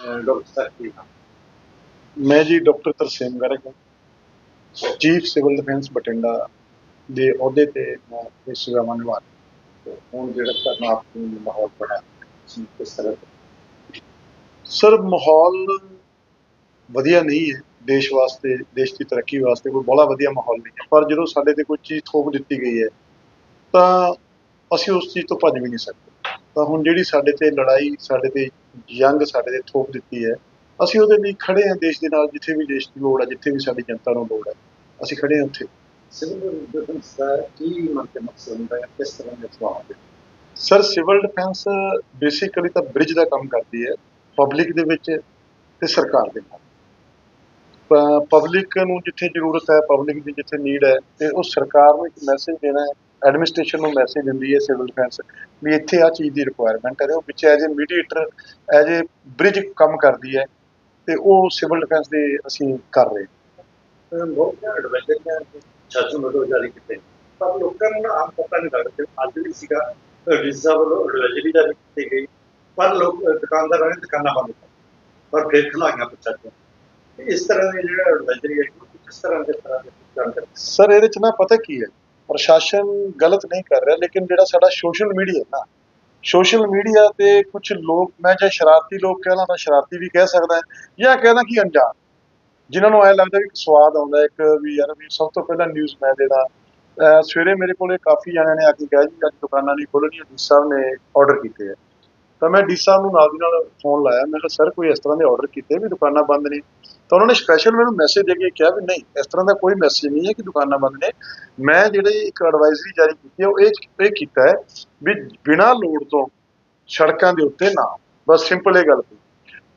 Doctor ਸਾਹਿਬ ਕੀ ਨਾਮ ਮੈਂ ਜੀ doctor Tarsem Garg chief civil defence Bathinda ਦੇ ਅਹੁਦੇ ਤੇ ਮੈਂ ਇਹ ਸੇਵਾਵਾਂ ਨਿਭਾ ਰਿਹਾ। ਹੁਣ ਜਿਹੜਾ ਧਰਨਾ ਆਪਣੀ ਮਾਹੌਲ ਬਣਿਆ ਕਿਸ ਤਰ੍ਹਾਂ ਦਾ? ਸਰ, ਮਾਹੌਲ ਵਧੀਆ ਨਹੀਂ ਹੈ। ਦੇਸ਼ ਵਾਸਤੇ, ਦੇਸ਼ ਦੀ ਤਰੱਕੀ ਵਾਸਤੇ ਕੋਈ ਬੜਾ ਵਧੀਆ ਮਾਹੌਲ ਨਹੀਂ ਹੈ। ਪਰ ਜਦੋਂ ਸਾਡੇ ਤੇ ਕੋਈ ਚੀਜ਼ ਥੋਪ ਦਿੱਤੀ ਗਈ ਹੈ, ਤਾਂ ਅਸੀਂ ਉਸ ਚੀਜ਼ ਤੋਂ ਭੱਜ ਵੀ ਨਹੀਂ ਸਕਦੇ। ਤਾਂ ਹੁਣ ਜਿਹੜੀ ਸਾਡੇ ਤੇ ਲੜਾਈ ਸਾਡੇ ਤੇ ਜੰਗ ਸਾਡੇ ਤੇ ਥੋਪ ਦਿੱਤੀ ਹੈ ਅਸੀਂ ਉਹਦੇ ਲਈ ਖੜੇ ਹਾਂ ਦੇਸ਼ ਦੇ ਨਾਲ ਜਿੱਥੇ ਵੀ ਦੇਸ਼ ਦੀ ਲੋੜ ਹੈ ਜਿੱਥੇ ਵੀ ਸਾਡੀ ਜਨਤਾ ਨੂੰ ਲੋੜ ਹੈ ਅਸੀਂ ਖੜੇ ਹਾਂ ਉੱਥੇ। ਸਿਵਲ ਡਿਫੈਂਸ ਦਾ ਕੀ ਮੰਤਵ ਮਕਸਦ ਹੁੰਦਾ ਹੈ ਕਿਸ ਤਰ੍ਹਾਂ ਦੇ ਸਵਾਲ ਦੇ ਸਰ ਸਿਵਲ ਡਿਫੈਂਸ ਬੇਸਿਕਲੀ ਤਾਂ ਬ੍ਰਿਜ ਦਾ ਕੰਮ ਕਰਦੀ ਹੈ ਪਬਲਿਕ ਦੇ ਵਿੱਚ ਤੇ ਸਰਕਾਰ ਦੇ ਨਾਲ। ਪਬਲਿਕ ਨੂੰ ਜਿੱਥੇ ਜ਼ਰੂਰਤ ਹੈ ਪਬਲਿਕ ਦੀ ਜਿੱਥੇ ਨੀਡ ਹੈ ਤੇ ਉਹ ਸਰਕਾਰ ਨੂੰ ਇੱਕ ਮੈਸੇਜ ਦੇਣਾ ਹੈ ਐਡਮਿਨਿਸਟ੍ਰੇਸ਼ਨ ਨੂੰ ਮੈਸੇਜ ਦਿੰਦੀ ਹੈ ਸਿਵਲ ਡਿਫੈਂਸ ਵੀ ਇੱਥੇ ਆ ਚੀਜ਼ ਦੀ ਰਿਕੁਆਇਰਮੈਂਟ ਹੈ ਉਹ ਵਿੱਚ as a mediator as a bridge ਕੰਮ ਕਰਦੀ ਹੈ ਤੇ ਉਹ ਸਿਵਲ ਡਿਫੈਂਸ ਦੇ ਅਸੀਂ ਕਰ ਰਹੇ ਹਾਂ। ਬਹੁਤ ਐਡਵਾਈਜ਼ਰ ਨੇ ਸ਼ਾਸਨ ਵੱਲੋਂ ਜਾਰੀ ਕੀਤੇ। ਪਰ ਲੋਕਾਂ ਨੂੰ ਨਾ ਆਮ ਪਤਾ ਨਹੀਂ ਲੱਗਦਾ ਅੱਜ ਵੀ ਸੀਗਾ ਡੀਸਾ ਵੱਲੋਂ ਐਡਵਾਈਜ਼ਰੀ ਜਾਰੀ ਕੀਤੀ ਗਈ। ਪਰ ਲੋਕ ਦੁਕਾਨਦਾਰਾਂ ਨੇ ਦੁਕਾਨਾਂ ਬੰਦ ਕਰ ਪਰ ਫਿਰ ਖਲਾਈਆਂ ਪ੍ਰਚਾਰ ਇਸ ਤਰ੍ਹਾਂ ਦੀ ਜਿਹੜਾ ਐਡਵਾਈਜ਼ਰੀ ਹੈ ਉਹ ਕਿਸ ਤਰ੍ਹਾਂ ਦੇ ਤਰ੍ਹਾਂ ਦੇ ਜਾਣਕਾਰੀ। ਸਰ ਇਹਦੇ ਚ ਨਾ ਪਤਾ ਕੀ ਹੈ? ਪ੍ਰਸ਼ਾਸਨ ਗਲਤ ਨਹੀਂ ਕਰ ਰਿਹਾ, ਲੇਕਿਨ ਜਿਹੜਾ ਸਾਡਾ ਸੋਸ਼ਲ ਮੀਡੀਆ ਨਾ ਸੋਸ਼ਲ ਮੀਡੀਆ ਤੇ ਕੁਝ ਲੋਕ, ਮੈਂ ਜੇ ਸ਼ਰਾਰਤੀ ਲੋਕ ਕਹਿਣਾ ਤਾਂ ਸ਼ਰਾਰਤੀ ਵੀ ਕਹਿ ਸਕਦਾ ਹੈ, ਜਾਂ ਕਹਿਣਾ ਕਿ ਅਣਜਾਣ, ਜਿਨ੍ਹਾਂ ਨੂੰ ਐ ਲੱਗਦਾ ਵੀ ਸਵਾਦ ਆਉਂਦਾ, ਇੱਕ ਵੀ ਯਾਰ ਵੀ ਸਭ ਤੋਂ ਪਹਿਲਾਂ ਨਿਊਜ਼ ਮੈਂ ਦੇਦਾ ਸਵੇਰੇ ਮੇਰੇ ਕੋਲੇ ਕਾਫੀ ਜਣਿਆਂ ਨੇ ਆ ਕੇ ਕਿਹਾ ਜੀ, ਅੱਜ ਦੁਕਾਨਾਂ ਨਹੀਂ ਖੋਲ੍ਹਣੀਆਂ, ਡੀ ਸਾਹਿਬ ਨੇ ਆਰਡਰ ਕੀਤੇ ਆ। ਤਾਂ ਮੈਂ ਡੀ ਸਾਹਿਬ ਨੂੰ ਨਾਲ ਦੀ ਨਾਲ ਫੋਨ ਲਾਇਆ, ਮੈਂ ਕਿਹਾ ਸਰ ਕੋਈ ਇਸ ਤਰ੍ਹਾਂ ਦੇ ਆਰਡਰ ਕੀਤੇ ਵੀ ਦੁਕਾਨਾਂ ਬੰਦ ਨੇ? ਤਾਂ ਉਹਨਾਂ ਨੇ ਸਪੈਸ਼ਲ ਮੈਨੂੰ ਮੈਸੇਜ ਦੇ ਕੇ ਕਿਹਾ ਵੀ ਨਹੀਂ, ਇਸ ਤਰ੍ਹਾਂ ਦਾ ਕੋਈ ਮੈਸੇਜ ਨਹੀਂ ਹੈ ਕਿ ਦੁਕਾਨਾਂ ਬੰਦ ਨੇ। ਮੈਂ ਜਿਹੜੀ ਇੱਕ ਐਡਵਾਈਜ਼ਰੀ ਜਾਰੀ ਕੀਤੀ ਹੈ, ਉਹ ਇਹ ਇਹ ਕੀਤਾ ਹੈ ਵੀ ਬਿਨਾਂ ਲੋੜ ਤੋਂ ਸੜਕਾਂ ਦੇ ਉੱਤੇ ਨਾ ਬਸ ਸਿੰਪਲ ਇਹ ਗੱਲ ਸੀ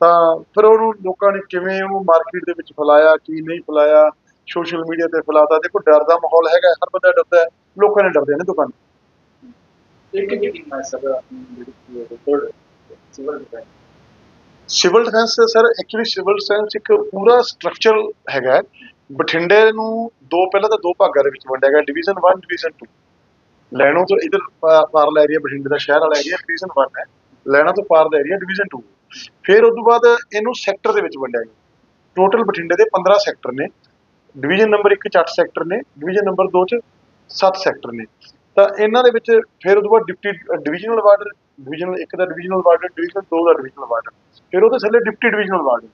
ਤਾਂ ਫਿਰ ਉਹਨੂੰ ਲੋਕਾਂ ਨੇ ਕਿਵੇਂ ਉਹਨੂੰ ਮਾਰਕੀਟ ਦੇ ਵਿੱਚ ਫੈਲਾਇਆ, ਕੀ ਨਹੀਂ ਫੈਲਾਇਆ ਸੋਸ਼ਲ ਮੀਡੀਆ ਤੇ ਫੈਲਾਤਾ, ਦੇਖੋ ਡਰ ਦਾ ਮਾਹੌਲ ਹੈਗਾ, ਹਰ ਬੰਦਾ ਡਰਦਾ ਹੈ, ਲੋਕਾਂ ਨੇ ਡਰਦੇ ਨੇ ਦੁਕਾਨ। ਇੱਕ ਮੀਟਿੰਗ ਮੈਂ ਸਭ ਆਪਣੀ ਜਿਹੜੀ civil defence civil defence sir actually civil defence ਇੱਕ ਪੂਰਾ ਸਟਰਕਚਰ ਹੈਗਾ ਬਠਿੰਡੇ ਨੂੰ ਦੋ, ਪਹਿਲਾਂ ਤਾਂ ਦੋ ਭਾਗਾਂ ਦੇ ਵਿੱਚ ਵੰਡਿਆ ਗਿਆ ਡਿਵੀਜ਼ਨ 1 ਡਿਵੀਜ਼ਨ 2 ਲੈਣੋਂ ਤੋਂ ਇਧਰ ਪਾਰਲਾ ਏਰੀਆ ਬਠਿੰਡੇ ਦਾ ਸ਼ਹਿਰ ਵਾਲਾ ਏਰੀਆ ਡਿਵੀਜ਼ਨ 1 ਹੈ। ਲੈਣਾ ਤੋਂ ਪਾਰਲਾ ਏਰੀਆ ਡਿਵੀਜ਼ਨ 2 ਫਿਰ ਉਸ ਤੋਂ ਬਾਅਦ ਇਹਨੂੰ ਸੈਕਟਰ ਦੇ ਵਿੱਚ ਵੰਡਿਆ ਗਿਆ। ਟੋਟਲ ਬਠਿੰਡੇ ਦੇ 15 ਸੈਕਟਰ ਨੇ। ਡਿਵੀਜ਼ਨ ਨੰਬਰ 1 ਚ 8 ਸੈਕਟਰ ਨੇ। ਡਿਵੀਜ਼ਨ ਨੰਬਰ 2 ਚ 7 ਸੈਕਟਰ ਨੇ। ਤਾਂ ਇਹਨਾਂ ਦੇ ਵਿੱਚ ਫਿਰ ਉਸ ਤੋਂ ਬਾਅਦ ਡਿਪਟੀ ਡਿਵੀਜ਼ਨਲ ਵਾਰਡਰ ਡਿਵੀਜ਼ਨਲ 1 ਦਾ ਡਿਵੀਜ਼ਨਲ ਵਾਰਡ ਡਿਵੀਜ਼ਨਲ 2 ਦਾ ਡਿਵੀਜ਼ਨਲ ਵਾਰਡ ਫਿਰ ਉਹਦੇ ਥੱਲੇ ਡਿਪਟੀ ਡਿਵੀਜ਼ਨਲ ਵਾਰਡ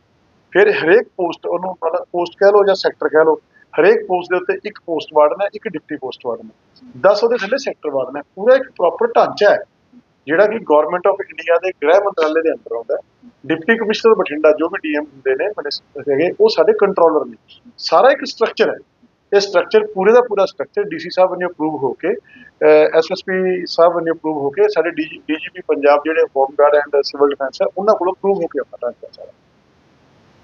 ਫਿਰ ਹਰੇਕ ਪੋਸਟ ਉਹਨੂੰ ਮਤਲਬ ਪੋਸਟ ਕਹਿ ਲਓ ਜਾਂ ਸੈਕਟਰ ਕਹਿ ਲਓ, ਹਰੇਕ ਪੋਸਟ ਦੇ ਉੱਤੇ ਇੱਕ ਪੋਸਟ ਵਾਰਡ ਹੈ ਇੱਕ ਡਿਪਟੀ ਪੋਸਟ ਵਾਰਡ ਹੈ 10 ਉਹਦੇ ਥੱਲੇ ਸੈਕਟਰ ਵਾਰਡ ਨੇ। ਪੂਰਾ ਇੱਕ ਪ੍ਰੋਪਰ ਢਾਂਚਾ ਹੈ, ਜਿਹੜਾ ਕਿ ਗਵਰਨਮੈਂਟ ਆਫ ਇੰਡੀਆ ਦੇ ਗ੍ਰਹਿ ਮੰਤਰਾਲੇ ਦੇ ਅੰਦਰ ਆਉਂਦਾ ਡਿਪਟੀ ਕਮਿਸ਼ਨਰ ਬਠਿੰਡਾ ਜੋ ਵੀ ਡੀਐਮ ਹੁੰਦੇ ਨੇ ਮਿਨਿਸਟਰ ਹੈਗੇ, ਉਹ ਸਾਡੇ ਕੰਟਰੋਲਰ ਨੇ। ਸਾਰਾ ਇੱਕ ਸਟਰਕਚਰ ਹੈ। ਇਹ ਸਟਰਕਚਰ ਪੂਰੇ ਦਾ ਪੂਰਾ ਸਟਰਕਚਰ ਡੀਸੀ ਸਾਹਿਬ ਨੇ ਅਪਰੂਵ ਹੋ ਕੇ ਐਸਐਸਪੀ ਸਾਹਿਬ ਨੇ ਅਪਰੂਵ ਹੋ ਕੇ ਸਾਡੇ ਡੀਜੀਪੀ ਪੰਜਾਬ ਜਿਹੜੇ home guard and civil defence ਹੈ ਉਹਨਾਂ ਕੋਲੋਂ ਅਪਰੂਵ ਹੋ ਕੇ ਆਪਣਾ ਸਾਰਾ।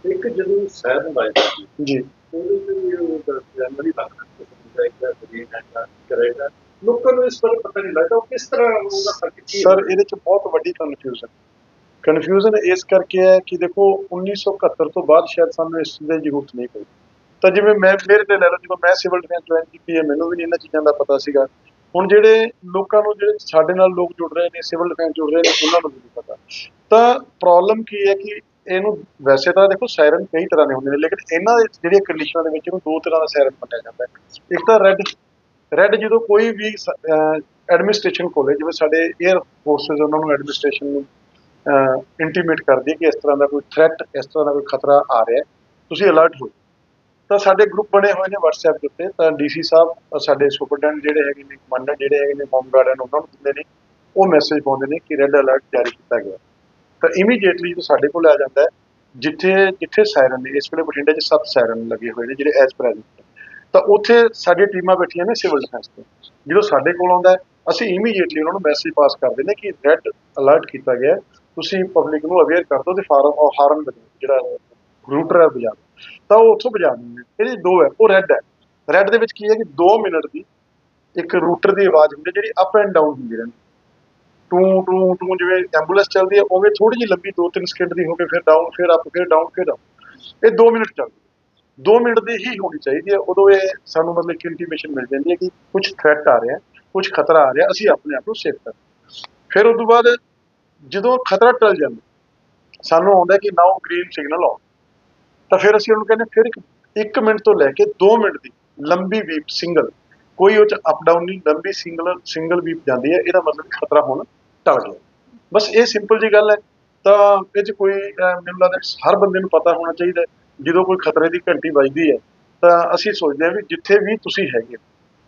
ਇੱਕ ਜਦੋਂ ਸਹਿਰ ਨੂੰ ਲਾਇਆ ਜੀ। ਉਹਦੇ ਤੇ ਵੀ ਉਹ ਜਨਰਲੀ ਲੱਗਦਾ ਜਾਏਗਾ ਗ੍ਰੀਨ ਐਂਡ ਕਰੇਗਾ। ਲੋਕਾਂ ਨੂੰ ਇਸ ਬਾਰੇ ਪਤਾ ਨਹੀਂ ਲੱਗਦਾ ਉਹ ਕਿਸ ਤਰ੍ਹਾਂ ਉਹਦਾ ਫ਼ਰਕ ਕੀ ਸਰ ਇਹਦੇ ਚ ਬਹੁਤ ਵੱਡੀ ਕਨਫਿਊਜ਼ਨ ਕਨਫਿਊਜ਼ਨ ਇਸ ਕਰਕੇ ਹੈ ਕਿ ਦੇਖੋ 1971 ਤੋਂ ਬਾਅਦ ਸ਼ਾਇਦ ਸਾਨੂੰ ਇਸ ਦੀ ਜ਼ਰੂਰਤ ਨਹੀਂ ਪਈ। ਤਾਂ ਜਿਵੇਂ ਮੈਂ ਮੇਰੇ ਤੇ ਲੈ ਲਓ ਜਦੋਂ ਮੈਂ ਸਿਵਲ ਡਿਫੈਂਸ ਜੁਆਇਨ ਕੀਤੀ ਹੈ, ਮੈਨੂੰ ਵੀ ਨਹੀਂ ਇਹਨਾਂ ਚੀਜ਼ਾਂ ਦਾ ਪਤਾ ਸੀਗਾ। ਹੁਣ ਜਿਹੜੇ ਲੋਕਾਂ ਨੂੰ, ਜਿਹੜੇ ਸਾਡੇ ਨਾਲ ਲੋਕ ਜੁੜ ਰਹੇ ਨੇ ਸਿਵਲ ਡਿਫੈਂਸ ਜੁੜ ਰਹੇ ਨੇ, ਉਹਨਾਂ ਨੂੰ ਵੀ ਨਹੀਂ ਪਤਾ। ਤਾਂ ਪ੍ਰੋਬਲਮ ਕੀ ਹੈ ਕਿ ਇਹਨੂੰ ਵੈਸੇ ਤਾਂ ਦੇਖੋ ਸਾਇਰਨ ਕਈ ਤਰ੍ਹਾਂ ਦੇ ਹੁੰਦੇ ਨੇ, ਲੇਕਿਨ ਇਹਨਾਂ ਦੇ ਜਿਹੜੀਆਂ ਕੰਡੀਸ਼ਨਾਂ ਦੇ ਵਿੱਚ ਇਹਨੂੰ ਦੋ ਤਰ੍ਹਾਂ ਦਾ ਸਾਇਰਨ ਮੰਨਿਆ ਜਾਂਦਾ ਹੈ। ਇੱਕ ਤਾਂ ਰੈੱਡ ਰੈੱਡ ਜਦੋਂ ਕੋਈ ਵੀ ਐਡਮਿਨਿਸਟ੍ਰੇਸ਼ਨ ਕੋਲੇ ਜਿਵੇਂ ਸਾਡੇ 에ਅਰ ਫੋਰਸਸ ਉਹਨਾਂ ਨੂੰ ਐਡਮਿਨਿਸਟ੍ਰੇਸ਼ਨ ਨੂੰ ਇੰਟੀਮੇਟ ਕਰਦੀ ਹੈ ਕਿ ਇਸ ਤਰ੍ਹਾਂ ਦਾ ਕੋਈ ਥ੍ਰੈਟ ਇਸ ਤਰ੍ਹਾਂ ਦਾ ਕੋਈ ਖਤਰਾ ਆ ਰਿਹਾ ਹੈ, ਤੁਸੀਂ ਅਲਰਟ ਹੋ ਤਾਂ ਸਾਡੇ ਗਰੁੱਪ ਬਣੇ ਹੋਏ ਨੇ WhatsApp ਦੇ ਉੱਤੇ ਤਾਂ ਡੀਸੀ ਸਾਹਿਬ ਸਾਡੇ ਸੁਪਰਡੈਂਟ ਜਿਹੜੇ ਹੈਗੇ ਨੇ ਕਮਾਂਡਰ ਜਿਹੜੇ ਹੈਗੇ ਨੇ ਹੋਮ ਗਾਰਡਨ ਉਹਨਾਂ ਨੂੰ ਦਿੰਦੇ ਨੇ। ਉਹ ਮੈਸੇਜ ਪਾਉਂਦੇ ਨੇ ਕਿ ਰੈੱਡ ਅਲਰਟ ਜਾਰੀ ਕੀਤਾ ਗਿਆ। ਤਾਂ ਇਮੀਡੀਏਟਲੀ ਜਦੋਂ ਸਾਡੇ ਕੋਲ ਆ ਜਾਂਦਾ ਹੈ ਜਿੱਥੇ ਜਿੱਥੇ ਸਾਇਰਨ ਨੇ ਇਸ ਵੇਲੇ ਬਠਿੰਡੇ 'ਚ ਸੱਤ ਸਾਇਰਨ ਲੱਗੇ ਹੋਏ ਨੇ ਜਿਹੜੇ ਐਸ ਪ੍ਰੈਜ਼ੈਂਟ ਤਾਂ ਉੱਥੇ ਸਾਡੀਆਂ ਟੀਮਾਂ ਬੈਠੀਆਂ ਨੇ ਸਿਵਲ ਡਿਫੈਂਸ ਤੇ। ਜਦੋਂ ਸਾਡੇ ਕੋਲ ਆਉਂਦਾ ਹੈ, ਅਸੀਂ ਇਮੀਡੀਏਟਲੀ ਉਹਨਾਂ ਨੂੰ ਮੈਸੇਜ ਪਾਸ ਕਰਦੇ ਨੇ ਕਿ ਰੈੱਡ ਅਲਰਟ ਕੀਤਾ ਗਿਆ ਤੁਸੀਂ ਪਬਲਿਕ ਨੂੰ ਅਵੇਅਰ ਕਰ ਦਿਓ ਤੇ ਫਾਰਮ ਹਾਰਨ ਜਿਹੜਾ ਰੂਟਰ ਹੈ ਬਜਾ ਤਾਂ ਉਹ ਉੱਥੋਂ ਬਜਾ ਦਿੰਦੇ ਨੇ। ਇਹਦੀ ਦੋ ਹੈ, ਉਹ ਰੈੱਡ ਹੈ। ਰੈੱਡ ਦੇ ਵਿੱਚ ਕੀ ਹੈ ਕਿ 2 ਮਿੰਟ ਦੀ ਇੱਕ ਰੂਟਰ ਦੀ ਆਵਾਜ਼ ਹੁੰਦੀ ਹੈ, ਜਿਹੜੀ ਅਪ ਐਂਡ ਡਾਊਨ ਹੁੰਦੀ ਰਹਿੰਦੀ ਟੂ ਟੂ ਟੂ ਜਿਵੇਂ ਐਂਬੂਲੈਂਸ ਚੱਲਦੀ ਹੈ, ਉਵੇਂ ਥੋੜੀ ਜਿਹੀ ਲੰਬੀ 2-3 ਸਕਿੰਟ ਦੀ ਹੋ ਕੇ ਫਿਰ ਡਾਊਨ ਫਿਰ ਅਪ ਫਿਰ ਡਾਊਨ ਫਿਰ ਡਾਊਨ ਇਹ 2 ਮਿੰਟ ਚੱਲਦੀ ਹੈ। 2 ਮਿੰਟ ਦੀ ਹੀ ਹੋਣੀ ਚਾਹੀਦੀ ਹੈ। ਉਦੋਂ ਇਹ ਸਾਨੂੰ ਮਤਲਬ ਕਿ ਇੰਟੀਮੇਸ਼ਨ ਮਿਲ ਜਾਂਦੀ ਹੈ ਕਿ ਕੁਝ ਥ੍ਰੈਟ ਆ ਰਿਹਾ ਕੁਝ ਖਤਰਾ ਆ ਰਿਹਾ, ਅਸੀਂ ਆਪਣੇ ਆਪ ਨੂੰ ਸੇਫ ਕਰ ਫਿਰ ਉਸ ਤੋਂ ਬਾਅਦ ਜਦੋਂ ਖਤਰਾ ਟਲ ਜਾਂਦਾ, ਸਾਨੂੰ ਆਉਂਦਾ ਕਿ ਨਾਓ ਗ੍ਰੀਨ ਸਿਗਨਲ ਆਨ ਤਾਂ ਫਿਰ ਅਸੀਂ ਉਹਨੂੰ ਕਹਿੰਦੇ ਫਿਰ 1 ਮਿੰਟ ਤੋਂ ਲੈ ਕੇ 2 ਮਿੰਟ ਦੀ ਲੰਬੀ ਵੀਪ ਸਿੰਗਲ। ਕੋਈ ਉਹ ਚ ਅਪ ਡਾਊਨ ਨਹੀਂ ਲੰਬੀ ਸਿੰਗਲ ਸਿੰਗਲ ਵੀਪ ਜਾਂਦੀ ਹੈ ਇਹਦਾ ਮਤਲਬ ਖਤਰਾ ਹੁਣ ਟਲ ਗਿਆ। ਬਸ ਇਹ ਸਿੰਪਲ ਜੀ ਗੱਲ ਹੈ ਤਾਂ ਇਹ ਚ ਕੋਈ ਮੈਨੂੰ ਲੱਗਦਾ ਹਰ ਬੰਦੇ ਨੂੰ ਪਤਾ ਹੋਣਾ ਚਾਹੀਦਾ ਜਦੋਂ ਕੋਈ ਖਤਰੇ ਦੀ ਘੰਟੀ ਵੱਜਦੀ ਹੈ ਤਾਂ ਅਸੀਂ ਸੋਚਦੇ ਹਾਂ ਵੀ ਜਿੱਥੇ ਵੀ ਤੁਸੀਂ ਹੈਗੇ ਹੋ,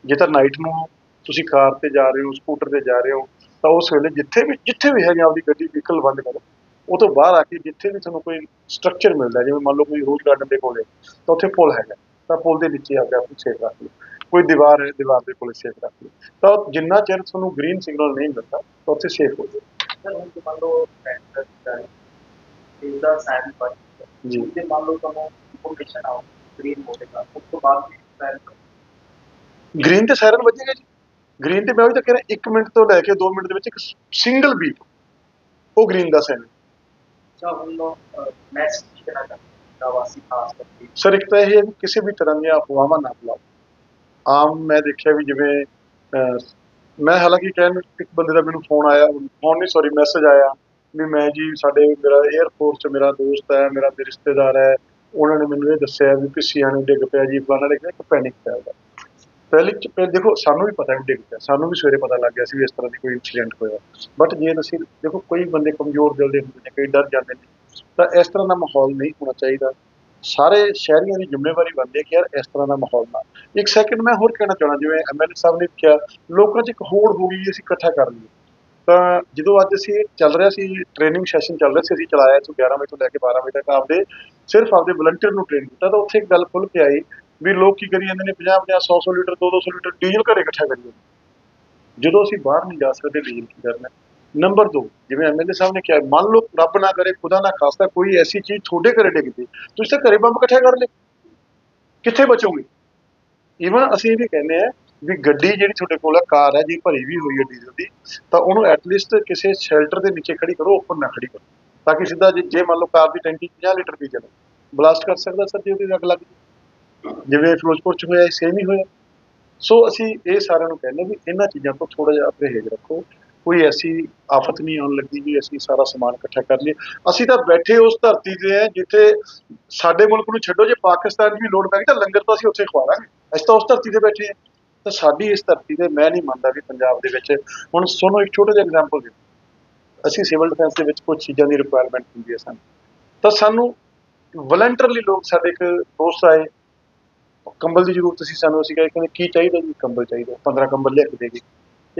ਜੇ ਤਾਂ ਨਾਈਟ ਨੂੰ ਤੁਸੀਂ ਕਾਰ ਤੇ ਜਾ ਰਹੇ ਹੋ ਸਕੂਟਰ ਤੇ ਜਾ ਰਹੇ ਹੋ ਤਾਂ ਉਸ ਵੇਲੇ ਜਿੱਥੇ ਵੀ ਜਿੱਥੇ ਵੀ ਹੈਗੇ ਆਪਦੀ ਗੱਡੀ ਵਹੀਕਲ ਬੰਦ ਕਰੋ। ਉਹ ਤੋਂ ਬਾਹਰ ਆ ਕੇ ਜਿੱਥੇ ਵੀ ਤੁਹਾਨੂੰ ਕੋਈ ਸਟਰਕਚਰ ਮਿਲਦਾ ਜਿਵੇਂ ਮੰਨ ਲਓ ਕੋਈ ਰੋਜ਼ ਗਾਰਡਨ ਦੇ ਕੋਲੇ ਤਾਂ ਉੱਥੇ ਪੁਲ ਹੈਗਾ। ਤਾਂ ਪੁਲ ਦੇ ਨੀਚੇ ਆ ਕੇ ਆਪਣੀ ਸੇਫ ਰੱਖ ਲਓ। ਕੋਈ ਦੀਵਾਰ ਹੈ ਦੀਵਾਰ ਦੇ ਕੋਲੇ ਸੇਫ ਰੱਖ ਲਓ। ਤਾਂ ਜਿੰਨਾ ਚਿਰ ਤੁਹਾਨੂੰ ਗ੍ਰੀਨ ਸਿਗਨਲ ਨਹੀਂ ਮਿਲਦਾ ਤਾਂ ਉੱਥੇ ਸੇਫ ਹੋ ਜਾਓ। ਸਰ ਹੁਣ ਜੇ ਮੰਨ ਲਓ ਸੈਂਟਰ ਦਾ ਸਾਈਨ ਪਰ ਜੀ। ਜੇ ਮੰਨ ਲਓ ਤੁਹਾਨੂੰ ਇਨਫੋਰਮੇਸ਼ਨ ਆਉ ਗ੍ਰੀਨ ਹੋਵੇਗਾ ਉਸ ਤੋਂ ਬਾਅਦ ਸਾਈਨ ਗ੍ਰੀਨ ਤੇ ਸਾਇਰਨ ਵੱਜੇਗਾ ਜੀ। ਗ੍ਰੀਨ ਤੇ ਮੈਂ ਵੀ ਤਾਂ ਕਹਿ ਰਿਹਾ 1 ਮਿੰਟ ਤੋਂ ਲੈ ਕੇ 2 ਮਿੰਟ ਦੇ ਵਿੱਚ ਇੱਕ ਸਿੰਗਲ ਬੀਟ ਉਹ ਗ੍ਰੀਨ ਦਾ ਸਾਇਰਨ ਚਾ ਹੁਣ ਮੈਸੇਜ ਕਿਹਨਾਂ ਦਾ ਵਾਸੀ ਖਾਸ ਕਰਕੇ। ਸਰ, ਇੱਕ ਤਾਂ ਇਹ ਹੈ ਵੀ ਕਿਸੇ ਵੀ ਤਰ੍ਹਾਂ ਦੀਆਂ ਅਫਵਾਹਾਂ ਨਾ ਫੈਲਾਓ। ਆਮ ਮੈਂ ਦੇਖਿਆ ਵੀ ਜਿਵੇਂ ਮੈਂ ਹਾਲਾਂਕਿ ਕਹਿਣ ਇੱਕ ਬੰਦੇ ਦਾ ਮੈਨੂੰ ਫੋਨ ਆਇਆ ਫੋਨ ਨਹੀਂ ਸੌਰੀ ਮੈਸੇਜ ਆਇਆ ਵੀ ਮੈਂ ਜੀ ਸਾਡੇ ਮੇਰਾ 에ਅਰਫੋਰਸ ਚ ਮੇਰਾ ਦੋਸਤ ਹੈ, ਮੇਰਾ ਰਿਸ਼ਤੇਦਾਰ ਹੈ, ਉਹਨਾਂ ਨੇ ਮੈਨੂੰ ਇਹ ਦੱਸਿਆ ਵੀ ਪਿੱਛੀਆਂ ਨੂੰ ਡਿੱਗ ਪਿਆ ਜੀ, ਫਲਾਣਾ ਡਿੱਗ ਪਿਆ, ਇੱਕ ਪੈਨਿਕ ਪਿਆ ਉਹਦਾ ਪਹਿਲੇ ਚ ਪਹਿਲੇ ਦੇਖੋ, ਸਾਨੂੰ ਵੀ ਪਤਾ ਵੀ ਡਿੱਗ ਪਿਆ। ਸਾਨੂੰ ਵੀ ਸਵੇਰੇ ਪਤਾ ਲੱਗ ਗਿਆ ਸੀ ਵੀ ਇਸ ਤਰ੍ਹਾਂ ਦੀ ਕੋਈ ਇਨਸੀਡੈਂਟ ਹੋਇਆ। ਬਟ ਜੇ ਤੁਸੀਂ ਦੇਖੋ, ਕੋਈ ਬੰਦੇ ਕਮਜ਼ੋਰ ਦਿਲ ਦੇ ਹੁੰਦੇ ਨੇ, ਕਈ ਡਰ ਜਾਂਦੇ ਨੇ, ਤਾਂ ਇਸ ਤਰ੍ਹਾਂ ਦਾ ਮਾਹੌਲ ਨਹੀਂ ਹੋਣਾ ਚਾਹੀਦਾ। ਸਾਰੇ ਸ਼ਹਿਰੀਆਂ ਦੀ ਜ਼ਿੰਮੇਵਾਰੀ ਬਣਦੀ ਹੈ ਕਿ ਯਾਰ ਇਸ ਤਰ੍ਹਾਂ ਦਾ ਮਾਹੌਲ ਨਾ ਇੱਕ ਸੈਕਿੰਡ ਮੈਂ ਹੋਰ ਕਹਿਣਾ ਚਾਹਣਾ ਜਿਵੇਂ ਐਮਐਲਏ ਸਾਹਿਬ ਨੇ ਕਿਹਾ, ਲੋਕਾਂ 'ਚ ਇੱਕ ਹੋੜ ਹੋ ਗਈ ਅਸੀਂ ਇਕੱਠਾ ਕਰ ਲਈਏ। ਤਾਂ ਜਦੋਂ ਅੱਜ ਅਸੀਂ ਚੱਲ ਰਿਹਾ ਸੀ ਟ੍ਰੇਨਿੰਗ ਸੈਸ਼ਨ ਚੱਲ ਰਿਹਾ ਸੀ, ਅਸੀਂ ਚਲਾਇਆ ਇੱਥੋਂ 11 ਵਜੇ ਤੋਂ ਲੈ ਕੇ 12 ਵਜੇ ਤੱਕ ਆਪਦੇ ਸਿਰਫ ਆਪਦੇ ਵਲੰਟੀਅਰ ਨੂੰ ਟ੍ਰੇਨ ਕੀਤਾ, ਤਾਂ ਉੱਥੇ ਇੱਕ ਗੱਲ ਖੁੱਲ ਕੇ ਆਈ ਵੀ ਲੋਕ ਕੀ ਕਰੀ ਜਾਂਦੇ ਨੇ 50 50 100 100 ਲੀਟਰ 200 ਲੀਟਰ ਡੀਜ਼ਲ ਘਰੇ ਇਕੱਠਾ ਕਰੀ ਜਾਂਦੇ ਜਦੋਂ ਅਸੀਂ ਬਾਹਰ ਨਹੀਂ ਜਾ ਸਕਦੇ ਡੀਜ਼ਲ ਕੀ ਕਰਨਾ ਨੰਬਰ 2 ਜਿਵੇਂ ਐਮਐਲਏ ਸਾਹਿਬ ਨੇ ਕਿਹਾ, ਮੰਨ ਲਓ ਰੱਬ ਨਾ ਕਰੇ, ਖੁਦਾ ਨਾ ਖਾਸਤਾ, ਕੋਈ ਐਸੀ ਚੀਜ਼ ਤੁਹਾਡੇ ਘਰੇ ਡਿੱਗ ਪਈ, ਤੁਸੀਂ ਤਾਂ ਘਰੇ ਬੰਬ ਇਕੱਠਾ ਕਰ ਲਏ। ਕਿੱਥੇ ਬਚੋਗੇ? ਈਵਨ ਅਸੀਂ ਇਹ ਵੀ ਕਹਿੰਦੇ ਆ ਵੀ ਗੱਡੀ ਜਿਹੜੀ ਤੁਹਾਡੇ ਕੋਲ ਹੈ, ਕਾਰ ਹੈ, ਜੀ ਭਰੀ ਵੀ ਹੋਈ ਹੈ ਡੀਜ਼ਲ ਦੀ, ਤਾਂ ਉਹਨੂੰ ਐਟਲੀਸਟ ਕਿਸੇ ਸ਼ੈਲਟਰ ਦੇ ਨੀਚੇ ਖੜੀ ਕਰੋ, ਉੱਪਰ ਨਾ ਖੜੀ ਕਰੋ। ਤਾਂ ਕਿ ਸਿੱਧਾ ਜੇ ਜੇ ਮੰਨ ਲਓ ਕਾਰ ਦੀ ਟੈਂਕੀ 50 ਲੀਟਰ ਦੀ ਚੱਲੇ। ਬਲਾਸਟ ਕਰ ਸਕਦਾ ਸਰ, ਜੇ ਉਹਦੀ ਅੱਗ ਲੱਗ ਜਾਏ। ਜਿਵੇਂ ਫਿਰੋਜ਼ਪੁਰ ਚ ਹੋਇਆ ਸੇਮ ਹੀ ਹੋਇਆ। ਸੋ ਅਸੀਂ ਇਹ ਸਾਰਿਆਂ ਨੂੰ ਕਹਿੰਦੇ ਵੀ ਇਹਨਾਂ ਚੀਜ਼ਾਂ ਤੋਂ ਥੋੜਾ ਜਿਹਾ ਪਰਹੇਜ਼ ਰੱਖੋ। ਕੋਈ ਐਸੀ ਆਫਤ ਨਹੀਂ ਆਉਣ ਲੱਗੀ ਵੀ ਅਸੀਂ ਸਾਰਾ ਸਮਾਨ ਇਕੱਠਾ ਕਰ ਲਈਏ। ਅਸੀਂ ਤਾਂ ਬੈਠੇ ਉਸ ਧਰਤੀ ਤੇ ਹੈ, ਜਿੱਥੇ ਸਾਡੇ ਮੁਲਕ ਨੂੰ ਛੱਡੋ, ਜੇ ਪਾਕਿਸਤਾਨ 'ਚ ਵੀ ਲੋੜ ਪੈ ਗਈ ਤਾਂ ਲੰਗਰ ਤਾਂ ਅਸੀਂ ਉੱਥੇ ਖਵਾਵਾਂਗੇ ਅਸੀਂ ਤਾਂ ਉਸ ਧਰਤੀ ਤੇ ਬੈਠੇ ਹਾਂ। ਤਾਂ ਸਾਡੀ ਇਸ ਧਰਤੀ ਤੇ ਮੈਂ ਨਹੀਂ ਮੰਨਦਾ ਵੀ ਪੰਜਾਬ ਦੇ ਵਿੱਚ, ਹੁਣ ਤੁਹਾਨੂੰ ਇੱਕ ਛੋਟਾ ਜਿਹਾ ਐਗਜ਼ਾਮਪਲ ਦੇ ਅਸੀਂ ਸਿਵਲ ਡਿਫੈਂਸ ਦੇ ਵਿੱਚ ਕੁਝ ਚੀਜ਼ਾਂ ਦੀ ਰਿਕੁਆਇਰਮੈਂਟ ਹੁੰਦੀ ਹੈ ਸਾਨੂੰ। ਤਾਂ ਸਾਨੂੰ ਵਲੰਟਰਲੀ ਲੋਕ ਸਾਡੇ ਇੱਕ ਦੋਸਤ ਆਏ। ਕੰਬਲ ਦੀ ਜ਼ਰੂਰਤ ਸੀ ਸਾਨੂੰ, ਅਸੀਂ ਕਹੇ, ਕਹਿੰਦੇ, ਕੀ ਚਾਹੀਦਾ ਜੀ? ਕੰਬਲ ਚਾਹੀਦਾ 15 ਕੰਬਲ ਲਿਆ ਕੇ ਦੇ ਗਏ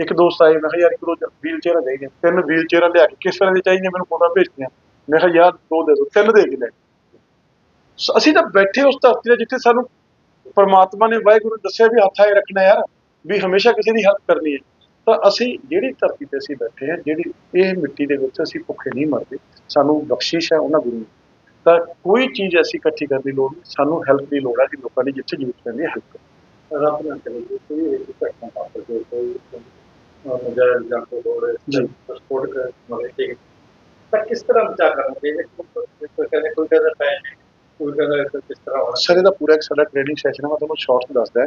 ਇੱਕ ਦੋਸਤ ਆਏ, ਮੈਂ ਕਿਹਾ, ਯਾਰ, ਇੱਕ ਦੋ ਵੀਲ ਚੇਅਰਾਂ ਚਾਹੀਦੀਆਂ ਤਿੰਨ ਵੀਲ ਚੇਅਰਾਂ ਲਿਆ ਕੇ ਕਿਸ ਤਰ੍ਹਾਂ ਦੀ ਚਾਹੀਦੀਆਂ ਮੈਨੂੰ ਫੋਟੋ ਭੇਜਤੀਆਂ। ਮੈਂ ਕਿਹਾ, ਯਾਰ, ਦੋ ਦੇ ਦੋ, ਤਿੰਨ ਦੇ ਕੇ ਲੈ। ਸੋ, ਅਸੀਂ ਤਾਂ ਬੈਠੇ ਉਸ ਧਰਤੀ ਤੇ ਜਿੱਥੇ ਸਾਨੂੰ ਪਰਮਾਤਮਾ ਨੇ, ਵਾਹਿਗੁਰੂ ਦੱਸਿਆ ਵੀ ਹੱਥ ਆਏ ਰੱਖਣਾ ਯਾਰ, ਵੀ ਹਮੇਸ਼ਾ ਕਿਸੇ ਦੀ ਹੈਲਪ ਕਰਨੀ ਹੈ। ਤਾਂ ਅਸੀਂ ਜਿਹੜੀ ਧਰਤੀ ਤੇ ਅਸੀਂ ਬੈਠੇ ਹਾਂ, ਜਿਹੜੀ ਇਹ ਮਿੱਟੀ ਦੇ ਵਿੱਚ ਅਸੀਂ ਭੁੱਖੇ ਨਹੀਂ ਮਰਦੇ, ਸਾਨੂੰ ਬਖਸ਼ਿਸ਼ ਹੈ ਉਹਨਾਂ ਗੁਰੂ ਦੀ। ਤਾਂ ਕੋਈ ਚੀਜ਼ ਐਸੀ ਇਕੱਠੀ ਕਰਨ ਦੀ ਲੋੜ ਨਹੀਂ ਸਾਨੂੰ ਹੈਲਪ ਦੀ ਲੋੜ ਹੈ ਕਿ ਲੋਕਾਂ ਦੀ ਜਿੱਥੇ ਜ਼ਰੂਰਤ ਪੈਂਦੀ ਹੈ ਹੈਲਪ ਰੱਬ ਨਾ ਕਰੇ ਜੀ, ਕੋਈ ਇਹ ਘਟਨਾ ਵਾਪਰ ਕੋਈ ਨਜਾਇਜ਼ ਜਾਂ ਕੋਈ ਹੋਰ ਜੀ। ਸਪੋਰਟ ਕਰ ਮਲੇ ਠੀਕ ਤਾਂ ਕਿਸ ਤਰ੍ਹਾਂ ਬਚਾ ਕਰਨਾ ਚਾਹੀਦਾ ਕੋਈ ਕਹਿੰਦੇ ਕੋਈ ਕਹਿੰਦਾ ਪੈ ਕੋਈ ਕਹਿੰਦਾ ਇਸ ਕਿਸ ਤਰ੍ਹਾਂ ਹੋਣਾ। ਸਰ ਇਹਦਾ ਪੂਰਾ ਇੱਕ ਸਾਡਾ ਟ੍ਰੇਨਿੰਗ ਸੈਸ਼ਨ ਹੈ ਮੈਂ ਤੁਹਾਨੂੰ ਸ਼ਾਰਟ ਦੱਸਦਾ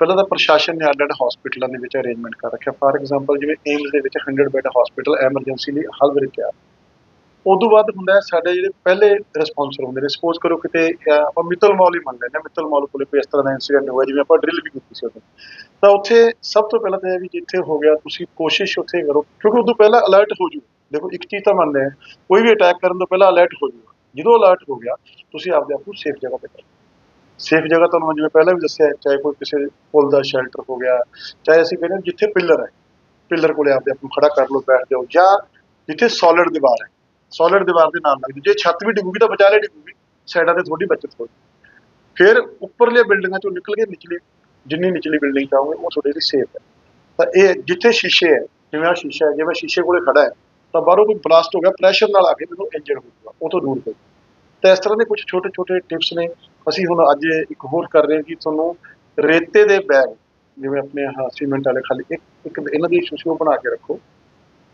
ਪਹਿਲਾਂ ਤਾਂ ਪ੍ਰਸ਼ਾਸਨ ਨੇ ਅੱਡ-ਅੱਡ ਹਸਪੀਟਲਾਂ ਦੇ ਵਿੱਚ ਅਰੇਂਜਮੈਂਟ ਕਰ ਰੱਖਿਆ। ਫਾਰ ਐਗਜ਼ਾਮਪਲ ਜਿਵੇਂ ਏਮਸ ਦੇ ਵਿੱਚ 100 ਬੈੱਡ ਹਸਪੀਟਲ ਐਮਰਜੈਂਸੀ ਲਈ ਹਰ ਵੇਲੇ ਤਿਆਰ। ਉਦੋਂ ਬਾਅਦ ਹੁੰਦਾ ਹੈ, ਸਾਡੇ ਜਿਹੜੇ ਪਹਿਲੇ ਰਿਸਪੌਂਸਰ ਹੁੰਦੇ ਨੇ ਸਪੋਜ਼ ਕਰੋ ਕਿਤੇ ਆਪਾਂ ਮਿੱਤਲ ਮੌਲ ਹੀ ਮੰਨ ਲੈਂਦੇ ਹਾਂ, ਮਿੱਤਲ ਮੌਲ ਕੋਲੇ ਕੋਈ ਇਸ ਤਰ੍ਹਾਂ ਦਾ ਇਨਸੀਡੈਂਟ ਹੋਇਆ, ਜਿਵੇਂ ਆਪਾਂ ਡਰਿਲ ਵੀ ਕੀਤੀ ਸੀ ਉਦੋਂ ਤਾਂ ਉੱਥੇ ਸਭ ਤੋਂ ਪਹਿਲਾਂ ਤਾਂ ਇਹ ਵੀ ਜਿੱਥੇ ਹੋ ਗਿਆ, ਤੁਸੀਂ ਕੋਸ਼ਿਸ਼ ਉੱਥੇ ਕਰੋ, ਕਿਉਂਕਿ ਉਦੋਂ ਪਹਿਲਾਂ ਅਲਰਟ ਹੋ ਜੂ ਦੇਖੋ, ਇੱਕ ਚੀਜ਼ ਤਾਂ ਮੰਨਦੇ ਆ ਕੋਈ ਵੀ ਅਟੈਕ ਕਰਨ ਤੋਂ ਪਹਿਲਾਂ ਅਲਰਟ ਹੋ ਜੂਗਾ। ਜਦੋਂ ਅਲਰਟ ਹੋ ਗਿਆ, ਤੁਸੀਂ ਆਪਦੇ ਆਪ ਨੂੰ ਸੇਫ ਜਗ੍ਹਾ ਤੇ ਕਰੋ। ਸੇਫ ਜਗ੍ਹਾ ਤੁਹਾਨੂੰ ਜਿਵੇਂ ਪਹਿਲਾਂ ਵੀ ਦੱਸਿਆ, ਚਾਹੇ ਕੋਈ ਕਿਸੇ ਪੁਲ ਦਾ ਸ਼ੈਲਟਰ ਹੋ ਗਿਆ, ਚਾਹੇ ਅਸੀਂ ਕਹਿੰਦੇ ਜਿੱਥੇ ਪਿੱਲਰ ਹੈ ਪਿੱਲਰ ਕੋਲੇ ਆਪਦੇ ਆਪ ਨੂੰ ਖੜਾ ਕਰ ਲਓ, ਬੈਠ ਜਾਓ, ਜਾਂ ਜਿੱਥੇ ਸੋਲਿਡ ਦੀਵਾਰ ਹੈ। ਸੋਲਿਡ ਦੀਵਾਰ ਦੇ ਨਾਲ ਲੱਗਦੀ। ਜੇ ਛੱਤ ਵੀ ਡਿੱਗੂਗੀ ਤਾਂ ਵਿਚਾਲੇ ਡਿੱਗੂਗੀ, ਸਾਈਡਾਂ ਤੇ ਥੋੜੀ ਬਚਤ ਹੋਊਗੀ। ਫਿਰ ਉੱਪਰਲੇ ਬਿਲਡਿੰਗਾਂ ਚੋਂ ਨਿਕਲ ਕੇ ਨਿਚਲੀ, ਜਿੰਨੀ ਨਿਚਲੀ ਬਿਲਡਿੰਗ ਚਾਹੋਗੇ, ਉਹ ਤੁਹਾਡੇ ਲਈ ਸੇਫ ਹੈ। ਤਾਂ ਇਹ ਜਿੱਥੇ ਸ਼ੀਸ਼ੇ ਹੈ, ਜਿਵੇਂ ਆ ਸ਼ੀਸ਼ਾ ਹੈ, ਜਿਵੇਂ ਸ਼ੀਸ਼ੇ ਕੋਲੇ ਖੜਾ ਹੈ, ਤਾਂ ਬਾਹਰੋਂ ਕੋਈ ਬਲਾਸਟ ਹੋ ਗਿਆ ਪ੍ਰੈਸ਼ਰ ਨਾਲ ਆ ਕੇ ਮੈਨੂੰ ਇੰਜਰ ਹੋ ਜਾਊਗਾ, ਉਹ ਤੋਂ ਦੂਰ ਕਰੋ ਤਾਂ ਇਸ ਤਰ੍ਹਾਂ ਦੇ ਕੁਝ ਛੋਟੇ ਛੋਟੇ ਟਿਪਸ ਨੇ। ਅਸੀਂ ਹੁਣ ਅੱਜ ਇੱਕ ਹੋਰ ਕਰ ਰਹੇ ਹਾਂ ਕਿ ਤੁਹਾਨੂੰ ਰੇਤੇ ਦੇ ਬੈਗ, ਜਿਵੇਂ ਆਪਣੇ ਹਾਂ ਸੀਮੈਂਟ ਵਾਲੇ ਖਾਲੀ ਇੱਕ ਇੱਕ ਇਹਨਾਂ ਦੀ ਸ਼ੂਸ਼ੂ ਬਣਾ ਕੇ ਰੱਖੋ।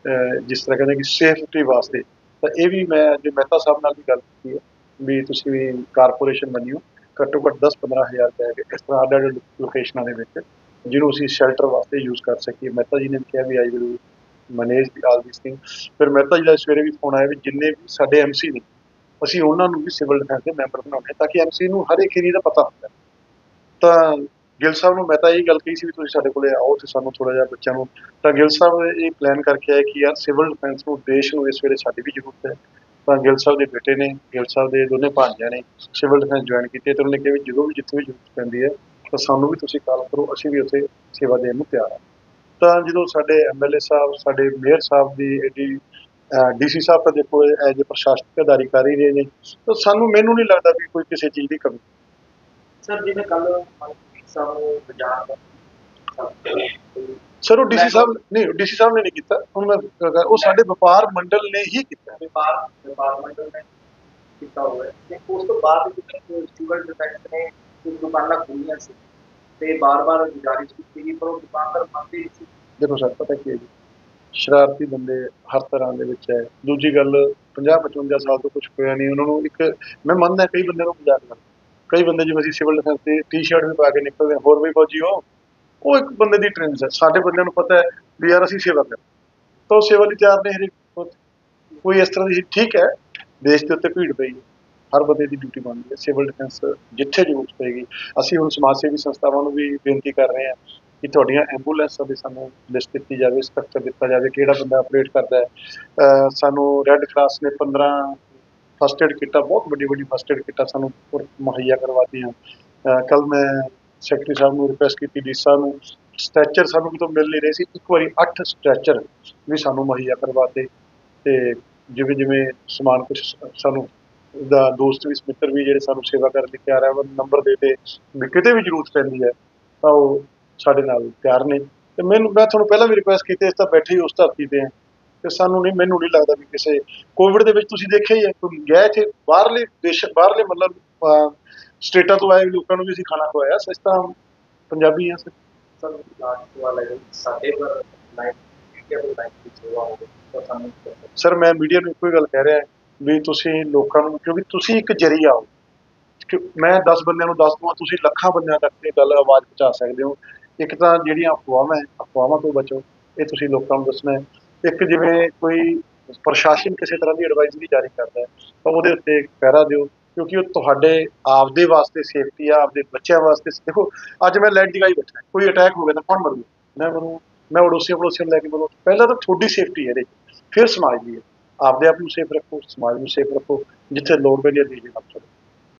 ਅਹ ਜਿਸ ਤਰ੍ਹਾਂ ਕਹਿੰਦੇ ਕਿ ਸੇਫਟੀ ਵਾਸਤੇ। ਤਾਂ ਇਹ ਵੀ ਮੈਂ ਜੇ ਮਹਿਤਾ ਸਾਹਿਬ ਨਾਲ ਵੀ ਗੱਲ ਕੀਤੀ ਹੈ ਵੀ ਤੁਸੀਂ ਵੀ ਕਾਰਪੋਰੇਸ਼ਨ ਬਣਿਓ ਘੱਟੋ ਘੱਟ 10-15 ਹਜ਼ਾਰ ਬੈਗ ਇਸ ਤਰ੍ਹਾਂ ਅੱਡ-ਅੱਡ ਲੋਕੇਸ਼ਨਾਂ ਦੇ ਵਿੱਚ, ਜਿਹਨੂੰ ਅਸੀਂ ਸ਼ੈਲਟਰ ਵਾਸਤੇ ਯੂਜ਼ ਕਰ ਸਕੀਏ। ਮਹਿਤਾ ਜੀ ਨੇ ਵੀ ਕਿਹਾ ਵੀ I will manage all this thing ਫਿਰ ਮਹਿਤਾ ਜੀ ਦਾ ਸਵੇਰੇ ਵੀ ਫੋਨ ਆਇਆ ਵੀ ਜਿੰਨੇ ਵੀ ਸਾਡੇ ਐਮਸੀ ਨੇ, ਅਸੀਂ ਉਹਨਾਂ ਨੂੰ ਵੀ ਸਿਵਲ ਡਿਫੈਂਸ ਦੇ ਮੈਂਬਰ ਬਣਾਉਣੇ ਤਾਂ ਕਿ ਐਮਸੀ ਨੂੰ ਹਰ ਇੱਕ ਏਰੀਆ ਦਾ ਪਤਾ ਹੁੰਦਾ। ਤਾਂ ਗਿੱਲ ਸਾਹਿਬ ਨੂੰ ਮੈਂ ਤਾਂ ਇਹ ਗੱਲ ਕਹੀ ਸੀ ਵੀ ਤੁਸੀਂ ਸਾਡੇ ਕੋਲੇ ਆਓ ਤੇ ਸਾਨੂੰ ਥੋੜਾ ਜਿਹਾ ਬੱਚਿਆਂ ਨੂੰ ਤਾਂ ਗਿੱਲ ਸਾਹਿਬ ਇਹ ਪਲਾਨ ਕਰਕੇ ਆਏ ਕਿ ਯਾਰ ਸਿਵਲ ਡਿਫੈਂਸ ਨੂੰ ਦੇਸ਼ ਨੂੰ ਇਸ ਵੇਲੇ ਸਾਡੀ ਵੀ ਜ਼ਰੂਰਤ ਹੈ। ਤਾਂ ਗਿੱਲ ਸਾਹਿਬ ਦੇ ਬੇਟੇ ਨੇ, ਗਿੱਲ ਸਾਹਿਬ ਦੇ ਦੋਨੇ ਭਾਂਜਿਆਂ ਨੇ ਸਿਵਲ ਡਿਫੈਂਸ ਜੁਆਇਨ ਕੀਤੀ ਤੇ ਉਹਨੇ ਕਿਹਾ ਵੀ ਜਦੋਂ ਵੀ ਜਿੱਥੇ ਵੀ ਜ਼ਰੂਰਤ ਪੈਂਦੀ ਹੈ ਤਾਂ ਸਾਨੂੰ ਵੀ ਤੁਸੀਂ ਕਾਲ ਕਰੋ, ਅਸੀਂ ਵੀ ਉੱਥੇ ਸੇਵਾ ਦੇਣ ਨੂੰ ਤਿਆਰ ਹਾਂ। ਤਾਂ ਜਦੋਂ ਸਾਡੇ ਐਮਐਲਏ ਸਾਹਿਬ, ਸਾਡੇ ਮੇਅਰ ਸਾਹਿਬ ਦੀ ਐਡੀ ਡੀਸੀ ਸਾਹਿਬ ਤਾਂ ਦੇਖੋ ਐਜ ਪ੍ਰਸ਼ਾਸਨਿਕ ਅਧਿਕਾਰੀ ਕਰ ਰਹੇ ਨੇ, ਤਾਂ ਸਾਨੂੰ ਮੈਨੂੰ ਨਹੀਂ ਲੱਗਦਾ ਵੀ ਕੋਈ ਕਿਸੇ ਚੀਜ਼ ਦੀ ਕਮੀ। ਸਰ ਜਿਵੇਂ ਕੱਲ ਸਾਹਿਬ ਨੂੰ ਬਾਜ਼ਾਰ ਦਾ ਸਰ ਉਹ ਡੀਸੀ ਸਾਹਿਬ ਨਹੀਂ ਡੀਸੀ ਸਾਹਿਬ ਨੇ ਨਹੀਂ ਕੀਤਾ। ਹੁਣ ਮੈਂ ਉਹ ਸਾਡੇ ਵਪਾਰ ਮੰਡਲ ਨੇ ਹੀ ਕੀਤਾ। ਵਪਾਰ ਵਪਾਰ ਮੰਡਲ ਨੇ ਕੀਤਾ ਹੋਇਆ ਤੇ ਉਸ ਤੋਂ ਬਾਅਦ ਜਿਵੇਂ ਸਿਵਲ ਡਿਫੈਂਸ ਨੇ ਕੁਝ ਦੁਕਾਨਾਂ ਖੋਲੀਆਂ ਸੀ। ਤੇ ਬਾਰ-ਬਾਰ ਗੁਜ਼ਾਰਿਸ਼ ਕੀਤੀ ਗਈ ਪਰ ਉਹ ਦੁਕਾਨਦਾਰ ਮੰਨਦੇ ਨਹੀਂ ਸੀ। ਦੇਖੋ ਸਰ ਪਤਾ ਕੀ ਹੈ ਜੀ? ਸ਼ਰਾਰਤੀ ਬੰਦੇ ਹਰ ਤਰ੍ਹਾਂ ਦੇ ਵਿੱਚ ਹੈ। ਦੂਜੀ ਗੱਲ 50 55 ਸਾਲ ਤੋਂ ਕੁਝ ਹੋਇਆ ਨਹੀਂ। ਉਹਨਾਂ ਨੂੰ ਇੱਕ ਮੈਂ ਮੰਨਦਾ ਕਈ ਬੰਦੇ ਨੂੰ ਮਜ਼ਾਕ ਲੱਗਦਾ। ਕਈ ਬੰਦੇ ਜਿਵੇਂ ਅਸੀਂ ਸਿਵਲ ਡਿਫੈਂਸ ਦੀ ਟੀ-ਸ਼ਰਟ ਵੀ ਪਾ ਕੇ ਨਿਕਲਦੇ ਹਾਂ, ਹੋਰ ਵੀ ਫੌਜੀ ਹੋ ਉਹ ਇੱਕ ਬੰਦੇ ਦੀ ਟ੍ਰੇਨਸ ਹੈ। ਸਾਡੇ ਬੰਦਿਆਂ ਨੂੰ ਪਤਾ ਹੈ ਵੀ ਯਾਰ ਅਸੀਂ ਸੇਵਾ ਕਰ ਤਾਂ ਸੇਵਾ ਲਈ ਤਿਆਰ ਨੇ ਹਰੇਕ। ਕੋਈ ਇਸ ਤਰ੍ਹਾਂ ਦੀ ਠੀਕ ਹੈ ਦੇਸ਼ ਦੇ ਉੱਤੇ ਭੀੜ ਪਈ ਹੈ। ਹਰ ਬੰਦੇ ਦੀ ਡਿਊਟੀ ਬਣਦੀ ਹੈ। ਸਿਵਲ ਡਿਫੈਂਸ ਜਿੱਥੇ ਜ਼ਰੂਰਤ ਪਏਗੀ। ਅਸੀਂ ਹੁਣ ਸਮਾਜ ਸੇਵੀ ਸੰਸਥਾਵਾਂ ਨੂੰ ਵੀ ਬੇਨਤੀ ਕਰ ਰਹੇ ਹਾਂ ਕਿ ਤੁਹਾਡੀਆਂ ਐਂਬੂਲੈਂਸਾਂ ਦੀ ਸਾਨੂੰ ਲਿਸਟ ਦਿੱਤੀ ਜਾਵੇ ਸਟਰਕਚਰ ਦਿੱਤਾ ਜਾਵੇ ਕਿਹੜਾ ਬੰਦਾ ਆਪਰੇਟ ਕਰਦਾ ਹੈ। ਅਹ ਸਾਨੂੰ ਰੈੱਡ ਕਰਾਸ ਨੇ 15 ਫਸਟ ਏਡ ਕਿੱਟਾਂ, ਬਹੁਤ ਵੱਡੀ ਵੱਡੀ ਫਸਟ ਏਡ ਕਿੱਟਾਂ ਸਾਨੂੰ ਮੁਹੱਈਆ ਕਰਵਾਤੀਆਂ। ਕੱਲ ਮੈਂ ਸੈਕਟਰੀ ਸਾਹਿਬ ਨੂੰ ਰਿਕੁਐਸਟ ਕੀਤੀ ਡੀ ਸਾਹਿਬ ਨੂੰ। ਸਟ੍ਰੈਚਰ ਸਾਨੂੰ ਕਿਤੋਂ ਮਿਲ ਨਹੀਂ ਰਹੇ ਸੀ। ਇੱਕ ਵਾਰੀ 8 ਸਟ੍ਰੈਚਰ ਵੀ ਸਾਨੂੰ ਮੁਹੱਈਆ ਕਰਵਾਤੇ। ਤੇ ਜਿਵੇਂ ਜਿਵੇਂ ਸਮਾਨ ਕੁਝ ਸਾਨੂੰ ਦਾ ਦੋਸਤ ਵੀ, ਮਿੱਤਰ ਵੀ ਜਿਹੜੇ ਸਾਨੂੰ ਸੇਵਾ ਕਰਨ ਲਈ ਤਿਆਰ ਹੈ ਉਹ ਨੰਬਰ ਦੇ ਤੇ ਵੀ ਕਿਤੇ ਵੀ ਜ਼ਰੂਰਤ ਪੈਂਦੀ ਹੈ, ਤਾਂ ਉਹ ਸਾਡੇ ਨਾਲ ਤਿਆਰ ਨੇ। ਤੇ ਮੈਨੂੰ ਮੈਂ ਤੁਹਾਨੂੰ ਪਹਿਲਾਂ ਵੀ ਰਿਕੁਐਸਟ ਕੀਤੀ ਇਸ ਤਾਂ ਬੈਠੇ ਹੀ ਉਸ ਧਰਤੀ ਤੇ ਹੈ। ਤੇ ਸਾਨੂੰ ਨਹੀਂ ਮੈਨੂੰ ਨਹੀਂ ਲੱਗਦਾ ਵੀ ਕਿਸੇ ਕੋਵਿਡ ਦੇ ਵਿੱਚ ਤੁਸੀਂ ਦੇਖਿਆ ਹੀ ਹੈ ਕੋਈ ਗਏ ਇੱਥੇ ਬਾਹਰਲੇ ਦੇਸ਼ ਬਾਹਰਲੇ ਮਤਲਬ ਸਟੇਟਾਂ ਤੋਂ ਆਏ ਲੋਕਾਂ ਨੂੰ ਵੀ ਅਸੀਂ ਖਾਣਾ ਖਵਾਇਆ ਸੋ ਇਸ ਤਾਂ ਪੰਜਾਬੀ ਹਾਂ ਸਰ ਲਾਸਟ ਵਾਲਾ ਸਾਡੇ ਪਰ ਮੀਡੀਆ ਹੋਵੇ ਮੈਂ ਮੀਡੀਆ ਨੂੰ ਇੱਕੋ ਹੀ ਗੱਲ ਕਹਿ ਰਿਹਾ ਵੀ ਤੁਸੀਂ ਲੋਕਾਂ ਨੂੰ ਕਿਉਂਕਿ ਤੁਸੀਂ ਇੱਕ ਜਰੀਆ ਹੋ ਕਿ ਮੈਂ 10 ਬੰਦਿਆਂ ਨੂੰ ਦੱਸ ਦਵਾਂ ਤੁਸੀਂ ਲੱਖਾਂ ਬੰਦਿਆਂ ਤੱਕ ਇਹ ਗੱਲ ਆਵਾਜ਼ ਪਹੁੰਚਾ ਸਕਦੇ ਹੋ। ਇੱਕ ਤਾਂ ਜਿਹੜੀਆਂ ਅਫਵਾਹਾਂ ਹੈ ਅਫਵਾਹਾਂ ਤੋਂ ਬਚੋ ਇਹ ਤੁਸੀਂ ਲੋਕਾਂ ਨੂੰ ਦੱਸਣਾ ਹੈ। ਇੱਕ ਜਿਵੇਂ ਕੋਈ ਪ੍ਰਸ਼ਾਸਨ ਕਿਸੇ ਤਰ੍ਹਾਂ ਦੀ ਐਡਵਾਈਜ਼ਰੀ ਜਾਰੀ ਕਰਦਾ ਹੈ ਤਾਂ ਉਹਦੇ ਉੱਤੇ ਪਹਿਰਾ ਦਿਓ ਕਿਉਂਕਿ ਉਹ ਤੁਹਾਡੇ ਆਪਦੇ ਵਾਸਤੇ ਸੇਫਟੀ ਆ ਆਪਦੇ ਬੱਚਿਆਂ ਵਾਸਤੇ ਦੇਖੋ ਅੱਜ ਮੈਂ ਲਾਈਟ ਜਗਾਈ ਬੈਠਾ ਕੋਈ ਅਟੈਕ ਹੋ ਗਿਆ ਤਾਂ ਕੌਣ ਮਰੂ ਮੈਂ ਮਰੂ ਮੈਂ ਅੜੋਸੀਆਂ ਪੜੋਸੀਆਂ ਨੂੰ ਲੈ ਕੇ ਮਰੂ ਪਹਿਲਾਂ ਤਾਂ ਤੁਹਾਡੀ ਸੇਫਟੀ ਹੈ ਇਹਦੇ 'ਚ, ਫਿਰ ਸਮਾਜ ਦੀ ਹੈ। ਆਪਦੇ ਆਪ ਨੂੰ ਸੇਫ ਰੱਖੋ ਸਮਾਜ ਨੂੰ ਸੇਫ ਰੱਖੋ ਜਿੱਥੇ ਲੋੜ ਪੈਂਦੀ ਹੈ ਦੇ ਕੰਮ ਕਰੋ